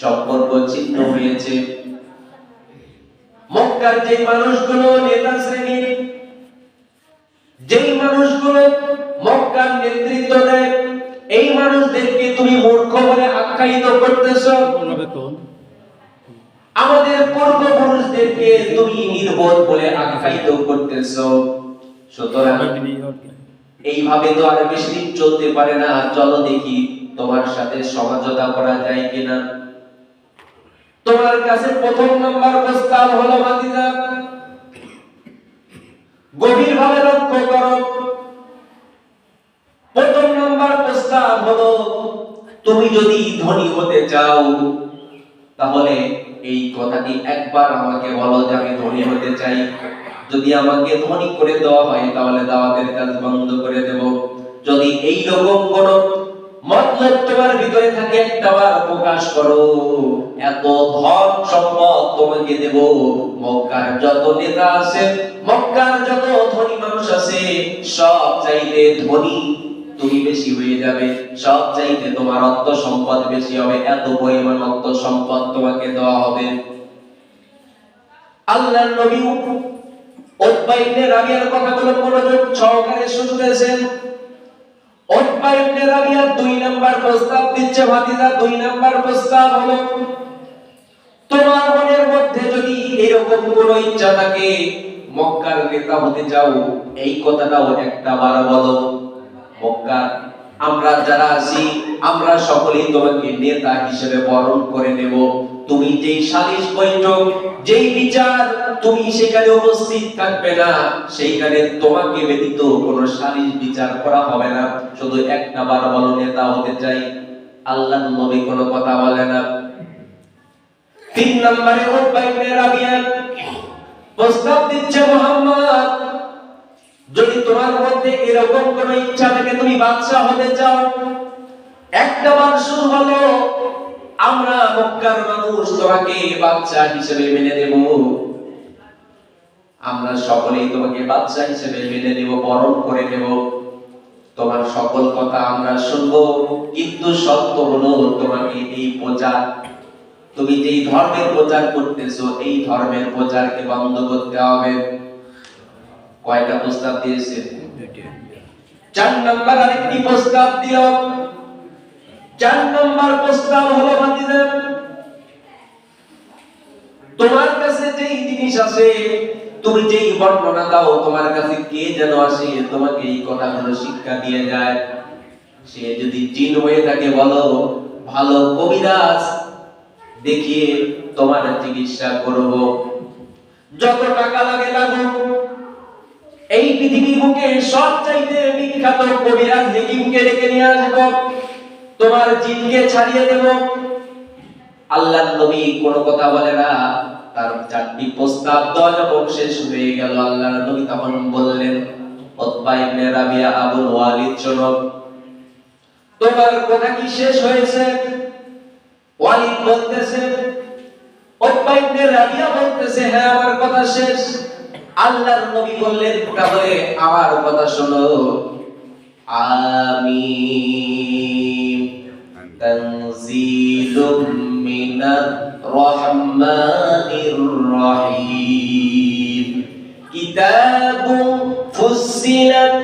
সম্পর্ক ছিন্ন হয়েছে। মক্কার যে মানুষগুলো নেতা শ্রেণির যেই মানুষগুলো মক্কার নেতৃত্ব দেয়, এই মানুষদেরকে তুমি মূর্খ বলে আখ্যায়িত করতেছ। আমাদের পূর্বপুরুষদেরকে তুমি নির্বোধ বলে আখ্যায়িত করতেছ। সুতরাং এইভাবে তো আর বেশি দিন চলতে পারে না। চলো দেখি তোমার সাথে সমঝোতা করা যায় কিনা। তোমার কাছে প্রথম নাম্বার প্রস্তাব হলো ভাতিজা গভীর ভাবে লক্ষ্য করো। প্রথম নাম্বার প্রস্তাব হলো, তুমি যদি ধনী হতে চাও, তাহলে এই কথাটি একবার আমাকে বলো যে আমি ধনী হতে চাই। যদি আমাকে ধনী করে দেওয়া হয়, তাহলে দাওয়াতের কাজ বন্ধ করে দেব। যদি এই রকম কোন মতলব তোমার ভিতরে থাকে একটাবার প্রকাশ করো। এত ধন সম্পদ তোমাকে দেব। মক্কার যত নেতা আছে, মক্কার যত ধনী মানুষ আছে, সব চাইতে ধনী তুমি বেশি হয়ে যাবে। সব চাইতে তোমার অর্থ সম্পদ বেশি হবে। এত পরিমাণ অর্থ সম্পদ তোমাকে দেওয়া হবে। আল্লাহর নবী উতবা ইবনে রাবিয়ার কথাগুলো মনোযোগ সহকারে শুনতেছেন। উতবা ইবনে দুই নাম্বার প্রস্তাব দিচ্ছে, ভাতিজা দুই নাম্বার প্রস্তাব হলো, তোমার মনের মধ্যে যদি এরকম কোন ইচ্ছা থাকে, মক্কার নেতা হতে যাও এই কথাটাও একটা বার বলো। মক্কা আমরা যারা আছি, আমরা সকলেই তোমাকে নেতা হিসেবে বরণ করে নেব। তুমি যেই সালিশ বৈঠক, যেই বিচার, তুমি সেখানে উপস্থিত থাকবে না, সেইখানে তোমাকে ব্যতীত কোনো সালিশ বিচার করা হবে না। শুধু একটা বার বলো, নেতা হতে চাই। আল্লাহ নবী কোনো কথা বলে না। তিন নম্বরে প্রস্তাব দিচ্ছে মোহাম্মদ যদি তোমার মধ্যে এরকম কোন ইচ্ছা থাকে, তুমি বাদশা হতে চাও। একটা বার শুরু হলো, আমরা মক্কার মানুষ তোমাকে বাদশা হিসেবে মেনে দেব আমরা সকলেই তোমাকে বাদশা হিসেবে মেনে নেব, বরণ করে নেব। তোমার সকল কথা আমরা শুনব, কিন্তু সত্য হলো তোমাকে এই প্রচার। তুমি যেই ধর্মের প্রচার করতেছো, এই ধর্মের প্রচারকে বন্ধ করতে হবে। কয়টা প্রস্তাব দিয়েছে? চার নম্বর আরেকটি প্রস্তাব দিল। চার নম্বর প্রস্তাব হলো ভাতিজা তোমার কাছে যেই জিনিস আছে তুমি যেই বর্ণনা দাও তোমার কাছে কে যেন আসে তোমাকে এই কথাগুলো শিক্ষা দিয়ে যায়। সে যদি জিন হয়ে থাকে বলো ভালো কবিরাজ দেখিয়ে তোমার চিকিৎসা করব। যত টাকা বুকে সব চাইতে বিখ্যাত কবিরাজ হেকিমকে ডেকে নিয়ে আসব। তোমার জিনকে ছাড়িয়ে দেব। আল্লাহ নবী কোনো কথা বলে না। তার চারটি প্রস্তাব দেওয়া যখন শেষ হয়ে গেল আল্লাহ নবী তখন বললেন ইবনে রাবিয়া আবুল ওয়ালিদ তোমার কথা কি শেষ হয়েছে? ওয়ালিদ বলতেছে উতবা ইবনে রাবিয়া বলতেছে হ্যাঁ আমার কথা শেষ। আল্লাহর নবী বললেন তাহলে আমার কথা শোনো। আমিন। তানজিলুম মিনার রহমানির রহিম। কিতাবুন ফুসিলাত